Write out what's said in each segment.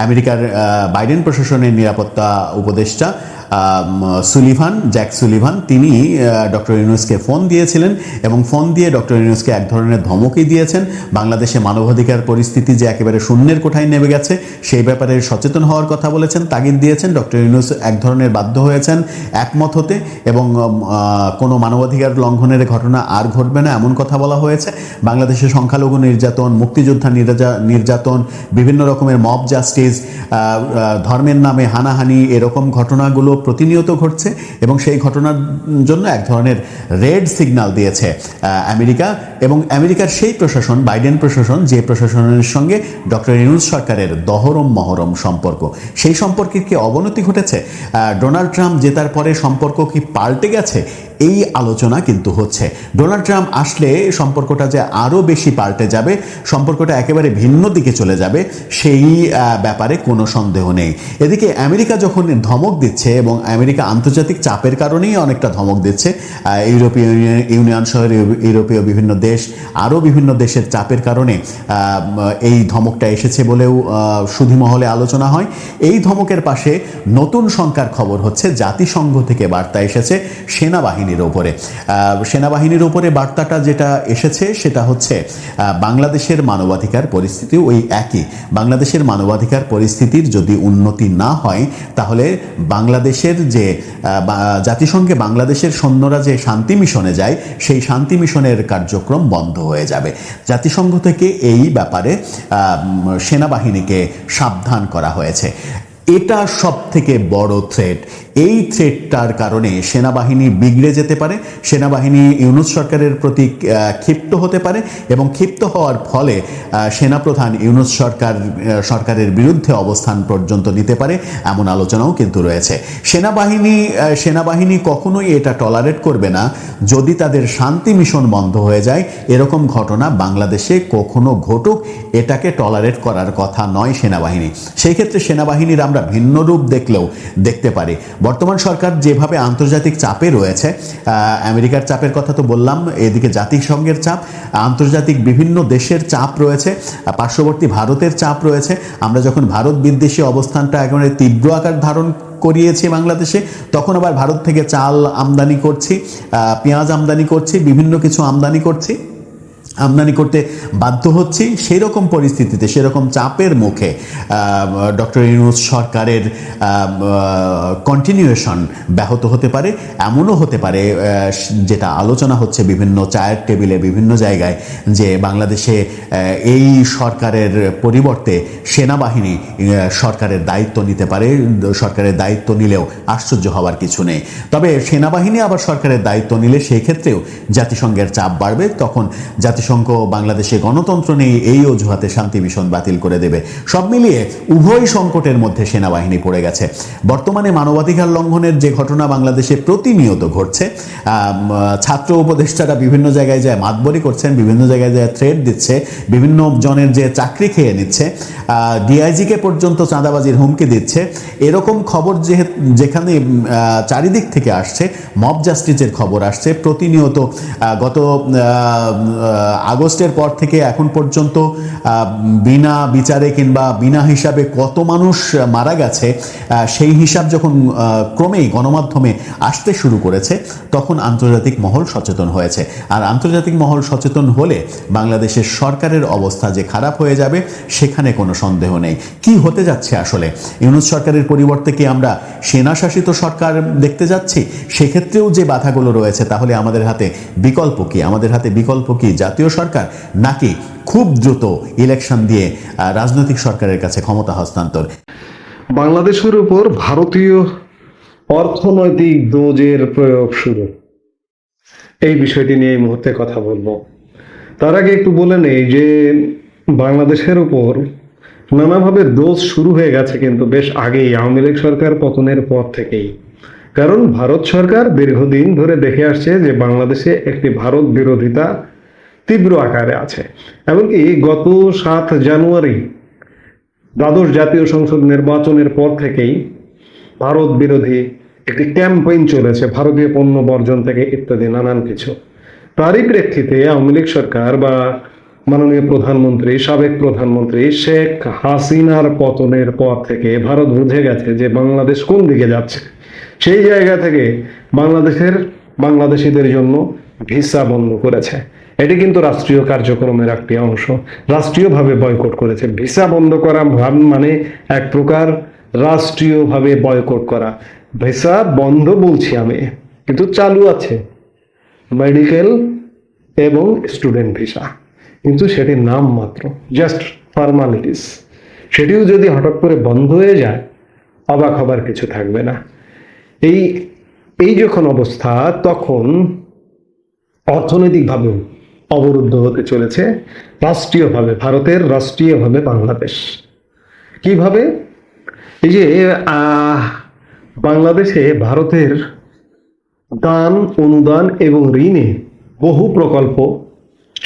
আমেরিকার বাইডেন প্রশাসনের নিরাপত্তা উপদেষ্টা সুলিভান, জ্যাক সুলিভান, তিনি ডক্টর ইউনুসকে ফোন দিয়েছিলেন এবং ফোন দিয়ে ডক্টর ইউনুসকে এক ধরনের ধমকই দিয়েছেন। বাংলাদেশে মানবাধিকার পরিস্থিতি যে একেবারে শূন্যের কোঠায় নেমে গেছে, সেই ব্যাপারে সচেতন হওয়ার কথা বলেছেন, তাগিদ দিয়েছেন। ডক্টর ইউনুস এক ধরনের বাধ্য হয়েছেন, একমত হতে এবং কোনো মানবাধিকার লঙ্ঘনের ঘটনা আর ঘটবে না এমন কথা বলা হয়েছে। বাংলাদেশে সংখ্যালঘু নির্যাতন, মুক্তিযোদ্ধা নির্যা- নির্যাতন, বিভিন্ন রকমের মব জাস্টিস ধর্মের নামে হানাহানি, এরকম ঘটনাগুলো প্রতিনিয়ত ঘটছে এবং সেই ঘটনার জন্য এক ধরনের রেড সিগন্যাল দিয়েছে আমেরিকা এবং আমেরিকার সেই প্রশাসন, বাইডেন প্রশাসন, যে প্রশাসনের সঙ্গে ডক্টর ইউনুস সরকারের দহরম মহরম সম্পর্ক। সেই সম্পর্কের কি অবনতি ঘটেছে? ডোনাল্ড ট্রাম্প জেতার পরে সম্পর্ক কি পাল্টে গেছে? এই আলোচনা কিন্তু হচ্ছে। ডোনাল্ড ট্রাম্প আসলে সম্পর্কটা যে আরও বেশি পাল্টে যাবে, সম্পর্কটা একেবারে ভিন্ন দিকে চলে যাবে, সেই ব্যাপারে কোনো সন্দেহ নেই। এদিকে আমেরিকা যখন ধমক দিচ্ছে এবং আমেরিকা আন্তর্জাতিক চাপের কারণেই অনেকটা ধমক দিচ্ছে ইউরোপীয় ইউনিয়ন- সহ ইউরোপীয় বিভিন্ন দেশ আরও বিভিন্ন দেশের চাপের কারণে এই ধমকটা এসেছে বলেও সুধীমহলে আলোচনা হয়। এই ধমকের পাশে নতুন সংখ্যার খবর হচ্ছে, জাতিসংঘ থেকে বার্তা এসেছে সেনাবাহিনীর ওপরে। সেনাবাহিনীর ওপরে বার্তাটা যেটা এসেছে সেটা হচ্ছে বাংলাদেশের মানবাধিকার পরিস্থিতি ওই একই। বাংলাদেশের মানবাধিকার পরিস্থিতির যদি উন্নতি না হয়, তাহলে বাংলাদেশের যে জাতিসংঘে বাংলাদেশের সৈন্যরা যে শান্তি মিশনে যায়, সেই শান্তি মিশনের কার্যক্রম বন্ধ হয়ে যাবে। জাতিসংঘ থেকে এই ব্যাপারে সেনাবাহিনীকে সাবধান করা হয়েছে। এটা সব থেকে বড় থ্রেট এই থ্রেটটার কারণে সেনাবাহিনী বিগড়ে যেতে পারে, সেনাবাহিনী ইউনুস সরকারের প্রতি ক্ষিপ্ত হতে পারে এবং ক্ষিপ্ত হওয়ার ফলে সেনাপ্রধান ইউনুস সরকার সরকারের বিরুদ্ধে অবস্থান পর্যন্ত নিতে পারে এমন আলোচনাও কিন্তু রয়েছে। সেনাবাহিনী সেনাবাহিনী কখনোই এটা টলারেট করবে না। যদি তাদের শান্তি মিশন বন্ধ হয়ে যায়, এরকম ঘটনা বাংলাদেশে কখনো ঘটুক, এটাকে টলারেট করার কথা নয় সেনাবাহিনী। সেই ক্ষেত্রে সেনাবাহিনীর আমরা ভিন্ন রূপ দেখলেও দেখতে পারি। বর্তমান সরকার যেভাবে আন্তর্জাতিক চাপে রয়েছে আমেরিকার চাপের কথা তো বললাম, এদিকে জাতিসংঘের চাপ, আন্তর্জাতিক বিভিন্ন দেশের চাপ রয়েছে পার্শ্ববর্তী ভারতের চাপ রয়েছে। আমরা যখন ভারত বিদ্বেষী অবস্থানটা একেবারে তীব্র আকার ধারণ করিয়েছে বাংলাদেশে, তখন আবার ভারত থেকে চাল আমদানি করছি পেঁয়াজ আমদানি করছি, বিভিন্ন কিছু আমদানি করছি। আমদানি করতে বাধ্য হচ্ছি সেই রকম পরিস্থিতিতে, সেরকম চাপের মুখে ডক্টর ইউনুস সরকারের কন্টিনিউয়েশন ব্যাহত হতে পারে, এমনও হতে পারে যেটা আলোচনা হচ্ছে বিভিন্ন চায়ের টেবিলে বিভিন্ন জায়গায়, যে বাংলাদেশে এই সরকারের পরিবর্তে সেনাবাহিনী সরকারের দায়িত্ব নিতে পারে, সরকারের দায়িত্ব নিলেও আশ্চর্য হওয়ার কিছু নেই। তবে সেনাবাহিনী আবার সরকারের দায়িত্ব নিলে সেই ক্ষেত্রেও জাতিসংঘের চাপ বাড়বে, তখন জাতিসংঘ বাংলাদেশে গণতন্ত্র নেই এই অজুহাতে শান্তি মিশন বাতিল করে দেবে। সব মিলিয়ে উভয় সংকটের মধ্যে সেনাবাহিনী পড়ে গেছে। বর্তমানে মানবাধিকার লঙ্ঘনের যে ঘটনা বাংলাদেশে প্রতিনিয়ত ঘটছে ছাত্র উপদেষ্টারা বিভিন্ন জায়গায় যায় মাতবরি করছেন, বিভিন্ন জায়গায় যায় থ্রেড দিচ্ছে, বিভিন্ন জনের যে চাকরি খেয়ে নিচ্ছে ডিআইজিকে পর্যন্ত চাঁদাবাজির হুমকি দিচ্ছে। এরকম খবর যে যেখানে চারিদিক থেকে আসছে মব জাস্টিসের খবর আসছে। প্রতিনিয়ত গত আগস্টের পর থেকে এখন পর্যন্ত বিনা বিচারে কিংবা বিনা হিসাবে কত মানুষ মারা গেছে সেই হিসাব যখন ক্রমেই গণমাধ্যমে আসতে শুরু করেছে, তখন আন্তর্জাতিক মহল সচেতন হয়েছে। আর আন্তর্জাতিক মহল সচেতন হলে বাংলাদেশের সরকারের অবস্থা যে খারাপ হয়ে যাবে, সেখানে কোনো সন্দেহ নেই। কি হতে যাচ্ছে আসলে? ইউনুস সরকারের পরিবর্তে কি আমরা সেনা শাসিত সরকার দেখতে যাচ্ছি? সেক্ষেত্রেও যে বাধাগুলো রয়েছে, তাহলে আমাদের হাতে বিকল্প কি? আমাদের হাতে বিকল্প কি? জাতীয় সরকার নাকি খুব দ্রুত ইলেকশন দিয়ে রাজনৈতিক সরকারের কাছে ক্ষমতা হস্তান্তর? বাংলাদেশের উপর ভারতীয় অর্থনৈতিক দোজের প্রয়োগ শুরু। এই বিষয়টি নিয়ে এই মুহূর্তে কথা বলব। তার আগে একটু বলে নেই যে বাংলাদেশের উপর নানাভাবে দোষ শুরু হয়ে গেছে কিন্তু বেশ আগেই আওয়ামী লীগ সরকার পতনের পর থেকেই। কারণ ভারত সরকার দীর্ঘদিন ধরে দেখে আসছে যে বাংলাদেশে একটি ভারত বিরোধিতা তীব্র আকারে আছে। এমনকি গত সাত জানুয়ারি দ্বাদশ জাতীয় সংসদ নির্বাচনের পর থেকেই ভারত বিরোধী একটি ক্যাম্পেইন চলেছে, ভারতীয় পণ্য বর্জন থেকে ইত্যাদি নানান কিছু। তারই প্রেক্ষিতে আওয়ামী লীগ সরকার বা মাননীয় প্রধানমন্ত্রী, সাবেক প্রধানমন্ত্রী শেখ হাসিনার পতনের পর থেকে ভারত বুঝে গেছে যে বাংলাদেশ কোন দিকে যাচ্ছে। সেই জায়গা থেকে বাংলাদেশের বাংলাদেশিদের জন্য ভিসা বন্ধ করেছে। এটি কিন্তু রাষ্ট্রীয় কার্যক্রমের একটি অংশ। রাষ্ট্রীয়ভাবে বয়কট করেছে। ভিসা বন্ধ করা মানে এক প্রকার রাষ্ট্রীয়ভাবে বয়কট করা। ভিসা বন্ধ বলছি আমি, কিন্তু চালু আছে। মেডিকেল এবং স্টুডেন্ট ভিসা। কিন্তু সেটির নাম মাত্র, জাস্ট ফর্মালিটিস। সেটিও যদি হঠাৎ করে বন্ধ হয়ে যায়, অবাক হবার কিছু থাকবে না। এই এই যখন অবস্থা, তখন অর্থনৈতিকভাবেও অবরুদ্ধ হতে চলেছে রাষ্ট্রীয়ভাবে ভারতের রাষ্ট্রীয়ভাবে বাংলাদেশ। কীভাবে? এই যে বাংলাদেশে ভারতের দান, অনুদান এবং ঋণে বহু প্রকল্প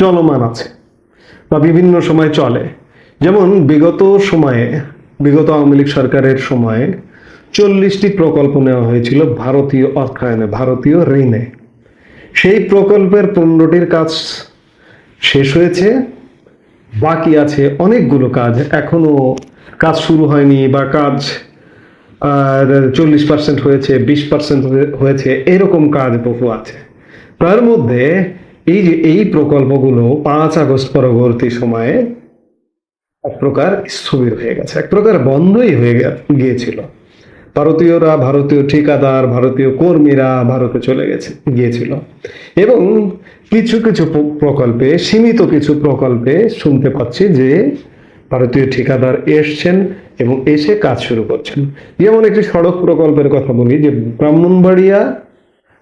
চলমান আছে বা বিভিন্ন সময় চলে। যেমন বিগত সময়ে, বিগত আওয়ামী লীগ সরকারের সময়ে চল্লিশটি প্রকল্প নেওয়া হয়েছিল ভারতীয় অর্থায়নে, ভারতীয় ঋণে। সেই প্রকল্পের পনেরোটির কাজ শেষ হয়েছে। বাকি আছে অনেকগুলো কাজ। এখনও কাজ শুরু হয়নি বা কাজ চল্লিশ পার্সেন্ট হয়েছে, বিশ পার্সেন্ট হয়েছে, এরকম কাজ বহু আছে। তার মধ্যে এই যে এই প্রকল্পগুলো পাঁচ আগস্ট পরবর্তী সময়ে এক প্রকার স্থবির হয়ে গেছে, এক প্রকার বন্ধই হয়ে গিয়েছিল। ভারতীয়রা, ভারতীয় ঠিকাদার, ভারতীয় কর্মীরা ভারতে চলে গেছে, গিয়েছিল। এবং কিছু কিছু প্রকল্পে, সীমিত কিছু প্রকল্পে শুনতে পাচ্ছি যে ভারতীয় ঠিকাদার এসছেন এবং এসে কাজ শুরু করছেন। যেমন একটি সড়ক প্রকল্পের কথা বলি যে ব্রাহ্মণবাড়িয়া,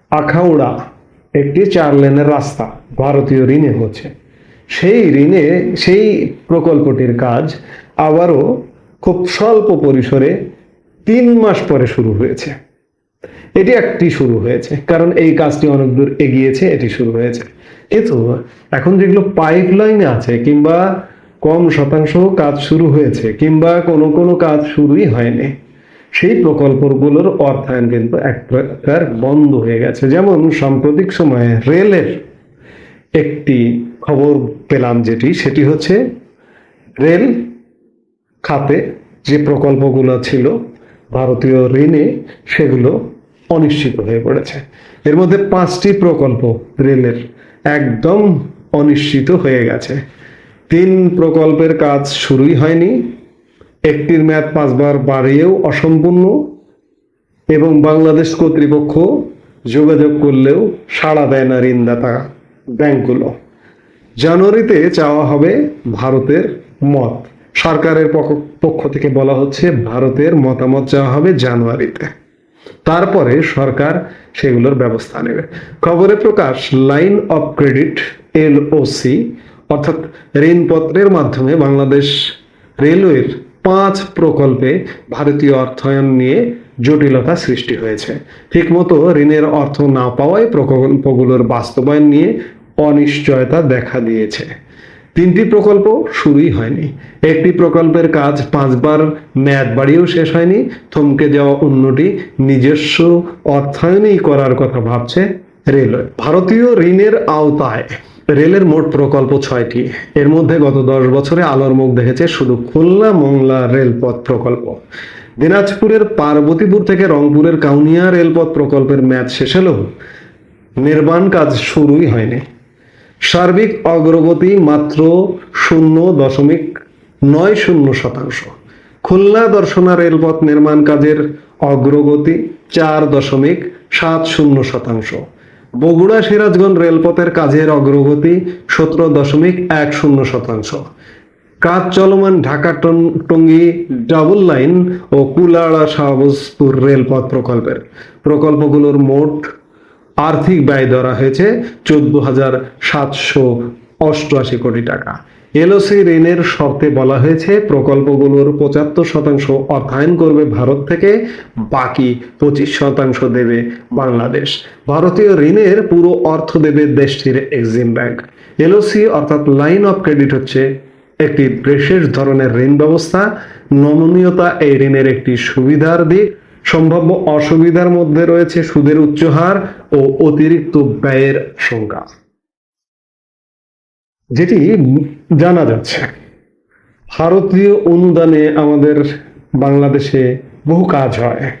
আখাউড়া একটি চার লেনের রাস্তা ভারতীয় ঋণে হচ্ছে। সেই ঋণে, সেই প্রকল্পটির কাজ আবারও খুব স্বল্প পরিসরে তিন মাস পরে শুরু হয়েছে। এটি একটি শুরু হয়েছে, কারণ এই কাজটি অনেক দূর এগিয়েছে, এটি শুরু হয়েছে। কিন্তু এখন যেগুলো পাইপ লাইনে আছে, কিংবা কম শতাংশ কাজ শুরু হয়েছে, কিংবা কোনো কোনো কাজ শুরুই হয়নি, সেই প্রকল্পগুলোর অর্থায়ন কিন্তু এক প্রকার বন্ধ হয়ে গেছে। যেমন সাম্প্রতিক সময়ে রেলের একটি খবর পেলাম যেটি, সেটি হচ্ছে রেল খাতে যে প্রকল্পগুলো ছিল ভারতীয় ঋণে সেগুলো অনিশ্চিত হয়ে পড়েছে। এর মধ্যে পাঁচটি প্রকল্প রেলের একদম অনিশ্চিত হয়ে গেছে। তিন প্রকল্পের কাজ শুরুই হয়নি। একটির মেয়াদ পাঁচবার বাড়িয়েও অসম্পূর্ণ এবং বাংলাদেশ কর্তৃপক্ষ যোগাযোগ করলেও সাড়া দেয় না ঋণদাতা ব্যাংকগুলো। জানুয়ারিতে চাওয়া হবে ভারতের মত। সরকারের পক্ষ- থেকে বলা হচ্ছে, ভারতের মতামত চাওয়া হবে জানুয়ারিতে। তারপরে সরকার সেগুলোর ব্যবস্থা নেবে। খবরে প্রকাশ, লাইন অফ ক্রেডিট এলওসি অর্থাৎ ঋণপত্রের মাধ্যমে বাংলাদেশ রেলওয়ের পাঁচ প্রকল্পে ভারতীয় অর্থায়ন নিয়ে জটিলতা সৃষ্টি হয়েছে। ঠিকমতো ঋণের অর্থ না পাওয়ায় প্রকল্পগুলোর বাস্তবায়ন নিয়ে অনিশ্চয়তা দেখা দিয়েছে। তিনটি প্রকল্প শুরুই হয়নি। একটি প্রকল্পের কাজ পাঁচবার মেয়াদ বাড়িয়েও শেষ হয়নি। থমকে যাওয়া অন্যটি নিজস্ব অর্থায়নেই করার কথা ভাবছে রেলওয়ে। ভারতীয় ঋণের আওতায় রেলের মোট প্রকল্প ছয়টি। এর মধ্যে গত দশ বছরে আলোর মুখ দেখেছে শুধু খুলনা মংলা রেলপথ প্রকল্প। দিনাজপুরের পার্বতীপুর থেকে রংপুরের কাউনিয়া রেলপথ প্রকল্পের ম্যাচ শেষ হলেও নির্মাণ কাজ শুরুই হয়নি। সার্বিক অগ্রগতি মাত্র শূন্য দশমিক নয় শূন্য শতাংশ। খুলনা দর্শনা রেলপথ নির্মাণ কাজের অগ্রগতি চার দশমিক সাত শূন্য শতাংশ। বগুড়া সিরাজগঞ্জ রেলপথের কাজের অগ্রগতি সতেরো দশমিক এক শূন্য শতাংশ। কাজ চলমান ঢাকা টঙ্গী ডাবল লাইন ও কুলাড়া শাহবাজপুর রেলপথ প্রকল্পের। প্রকল্পগুলোর মোট আর্থিক ব্যয় ধরা হয়েছে চোদ্দ হাজার সাতশো অষ্টআশি কোটি টাকা। এলওসি ঋণের শর্তে বলা হয়েছে, প্রকল্পগুলোর পঁচাত্তর শতাংশ অর্থায়ন করবে ভারত থেকে, বাকি পঁচিশ শতাংশ দেবে বাংলাদেশ। ভারতীয় ঋণের পুরো অর্থ দেবে দেশটির এক্সিম ব্যাংক। এলওসি অর্থাৎ লাইন অফ ক্রেডিট হচ্ছে একটি বিশেষ ধরনের ঋণ ব্যবস্থা। নমনীয়তা এই ঋণের একটি সুবিধার দিক। সম্ভাব্য অসুবিধার মধ্যে রয়েছে সুদের উচ্চ হার ও অতিরিক্ত ব্যয়ের সংখ্যা যেটি জানা যাচ্ছে। ভারতীয় অনুদানে আমাদের বাংলাদেশে বহু কাজ হয়।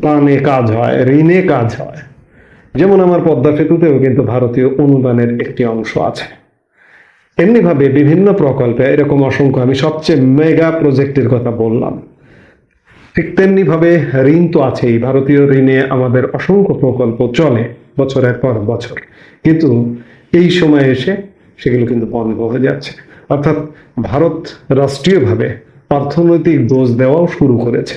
দানে কাজ হয়, ঋণে কাজ হয়। যেমন আমার পদ্মা সেতুতেও কিন্তু ভারতীয় অনুদানের একটি অংশ আছে। এমনিভাবে বিভিন্ন প্রকল্পে এরকম অসংখ্য, আমি সবচেয়ে মেগা প্রজেক্টের কথা বললাম। ঠিক তেমনি ভাবে ঋণ তো আছেই। ভারতীয় ঋণে আমাদের অসংখ্য প্রকল্প চলে বছরের পর বছর। কিন্তু এই সময় এসে সেগুলো কিন্তু বন্ধ হয়ে যাচ্ছে। অর্থাৎ ভারত রাষ্ট্রীয়ভাবে অর্থনৈতিক দোষ দেওয়াও শুরু করেছে।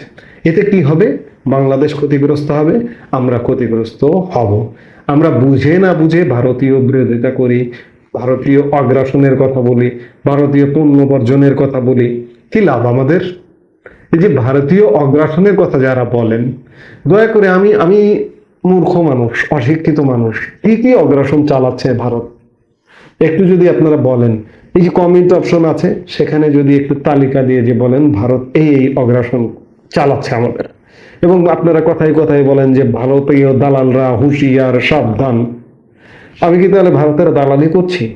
এতে কি হবে? বাংলাদেশ ক্ষতিগ্রস্ত হবে, আমরা ক্ষতিগ্রস্ত হব। আমরা বুঝে না বুঝে ভারতীয় বিরোধিতা করি, ভারতীয় অগ্রাসনের কথা বলি, ভারতীয় পণ্য বর্জনের কথা বলি, কি লাভ আমাদের? এই যে ভারতীয় অগ্রাসনের কথা যারা বলেন, দয়া করে আমি আমি মূর্খ মানুষ, অশিক্ষিত মানুষ, কি কি অগ্রাসন চালাচ্ছে ভারত? একটু যদি আপনারা বলেন, এই যে কমেন্ট অপশন আছে, সেখানে যদি একটু তালিকা দিয়ে যে বলেন, ভারত এই এই অগ্রাসন চালাচ্ছে আমাদের। এবং আপনারা কথায় কথায় বলেন যে ভারতীয় দালালরা হুঁশিয়ার, সাবধান। আমি কি তাহলে ভারতের দালালি করছি?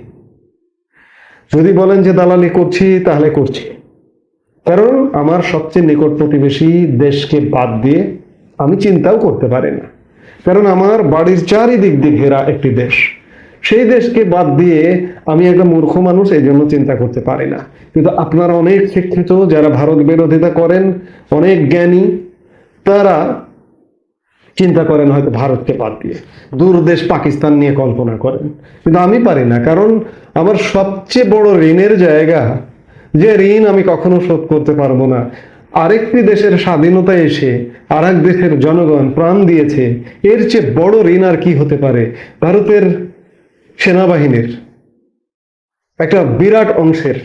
যদি বলেন যে দালালি করছি, তাহলে করছি। কারণ আমার সবচেয়ে নিকট প্রতিবেশী দেশকে বাদ দিয়ে আমি চিন্তাও করতে পারি না। কারণ আমার বাড়ির চারিদিক দিয়ে ঘেরা একটি দেশ। সেই দেশকে বাদ দিয়ে আমি একটা মূর্খ মানুষ, এই জন্য চিন্তা করতে পারি না। কিন্তু আপনারা অনেক শিক্ষিত, যারা ভারত বিরোধিতা করেন, অনেক জ্ঞানী, তারা চিন্তা করেন হয়তো ভারতকে বাদ দিয়ে। দূর দেশ পাকিস্তান নিয়ে কল্পনা করেন। কিন্তু আমি পারি না, কারণ আমার সবচেয়ে বড় ঋণের জায়গা যে ঋণ আমি কখনো শোধ করতে পারব না। আরেকটি দেশের স্বাধীনতা এসে আর দেশের জনগণ প্রাণ দিয়েছে। এর চেয়ে বড় ঋণ আর কি হতে পারে? ভারতের সেনাবাহিনীর। একটা বিরাট অংশের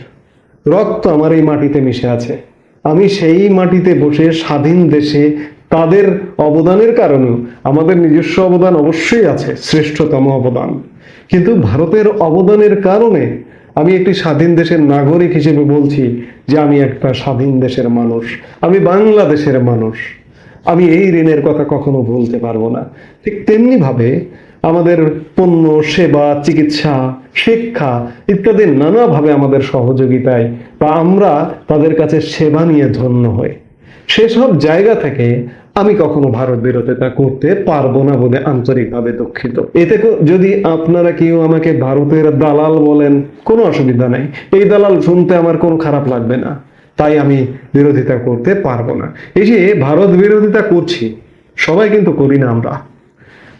রক্ত আমার এই মাটিতে মিশে আছে। আমি সেই মাটিতে বসে স্বাধীন দেশে তাদের অবদানের কারণেও আমাদের নিজস্ব অবদান অবশ্যই আছে, শ্রেষ্ঠতম অবদান। কিন্তু ভারতের অবদানের কারণে আমি একটি স্বাধীন দেশের নাগরিক হিসেবে বলছি যে আমি একটা স্বাধীন দেশের মানুষ, আমি বাংলাদেশের মানুষ। আমি এই ঋণের কথা কখনো ভুলতে পারব না। ঠিক তেমনি ভাবে আমাদের পণ্য, সেবা, চিকিৎসা, শিক্ষা ইত্যাদি নানাভাবে আমাদের সহযোগিতায় বা আমরা তাদের কাছে সেবা নিয়ে ধন্য হই। সেসব জায়গা থেকে আমি কখনো ভারত বিরোধিতা করতে পারব না বলে আন্তরিকভাবে দুঃখিত। এতে যদি আপনারা কেউ আমাকে ভারতের দালাল বলেন, কোনো অসুবিধা নাই। এই দালাল শুনতে আমার কোনো খারাপ লাগবে না। তাই আমি বিরোধিতা করতে পারব না। এই যে ভারত বিরোধিতা করছি, সবাই কিন্তু করি না আমরা।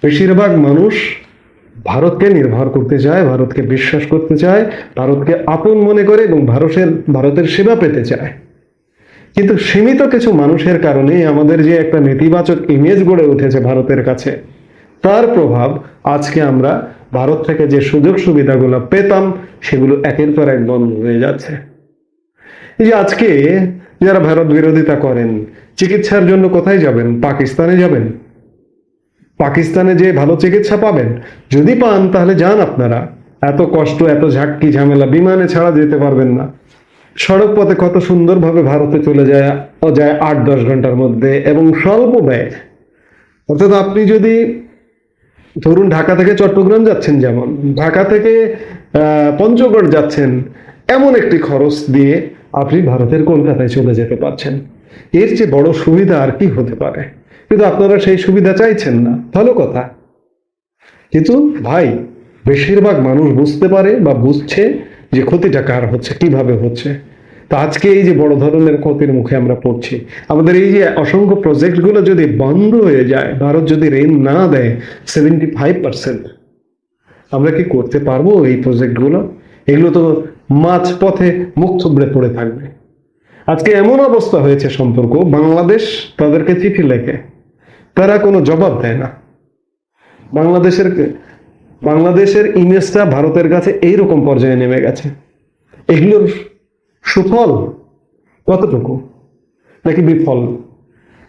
বেশিরভাগ মানুষ ভারতকে নির্ভর করতে চায়, ভারতকে বিশ্বাস করতে চায়, ভারতকে আপন মনে করে এবং ভারতের ভারতের সেবা পেতে চায়। কিন্তু সীমিত কিছু মানুষের কারণে আমাদের যে একটা নেতিবাচক ইমেজ গড়ে উঠেছে ভারতের কাছে, তার প্রভাব আজকে আমরা ভারত থেকে যে সুযোগ সুবিধাগুলো পেতাম, সেগুলো একের পর এক বন্ধ হয়ে যাচ্ছে। এই যে আজকে যারা ভারত বিরোধিতা করেন, চিকিৎসার জন্য কোথায় যাবেন? পাকিস্তানে যাবেন? পাকিস্তানে যে ভালো চিকিৎসা পাবেন? যদি পান, তাহলে যান আপনারা। এত কষ্ট, এত ঝাঁকি ঝামেলা, বিমানে ছাড়া যেতে পারবেন না। সড়ক পথে কত সুন্দরভাবে ভারতে চলে যায় যায় আট দশ ঘণ্টার মধ্যে এবং স্বল্প ব্যয়। অর্থাৎ আপনি যদি ধরুন ঢাকা থেকে চট্টগ্রাম যাচ্ছেন যেমন, ঢাকা থেকে পঞ্চগড় যাচ্ছেন, এমন একটি খরচ দিয়ে আপনি ভারতের কলকাতায় চলে যেতে পারছেন। এর চেয়ে বড় সুবিধা আর কি হতে পারে? কিন্তু আপনারা সেই সুবিধা চাইছেন না। ভালো কথা। কিন্তু ভাই, বেশিরভাগ মানুষ বুঝতে পারে বা বুঝছে যে ক্ষতিটা কার হচ্ছে, কীভাবে হচ্ছে। তো আজকে এই যে বড় ধরনের ক্ষতির মুখে আমরা পড়ছি, আমাদের এই যে অসংখ্য প্রজেক্টগুলো যদি বন্ধ হয়ে যায়, ভারত যদি ঋণ না দেয় সেভেন্টি ফাইভ পার্সেন্ট আমরা কি করতে পারব এই প্রজেক্টগুলো? এগুলো তো মাঝ পথে মুখ থুবড়ে পড়ে থাকবে। আজকে এমন অবস্থা হয়েছে সম্পর্ক, বাংলাদেশ তাদেরকে চিঠি লেখে, তারা কোনো জবাব দেয় না। বাংলাদেশের বাংলাদেশের ইমেজটা ভারতের কাছে এইরকম পর্যায়ে নেমে গেছে। এগুলোর সুফল কতটুকু? নাকি বিফল?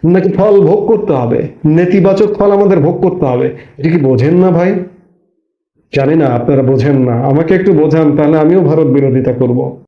নাকি ফল ভোগ করতে হবে? নেতিবাচক ফল আমাদের ভোগ করতে হবে। এটা কি বোঝেন না ভাই? জানি না, আপনারা বোঝেন না। আমাকে একটু বোঝান, তাহলে আমিও ভারত বিরোধিতা করব।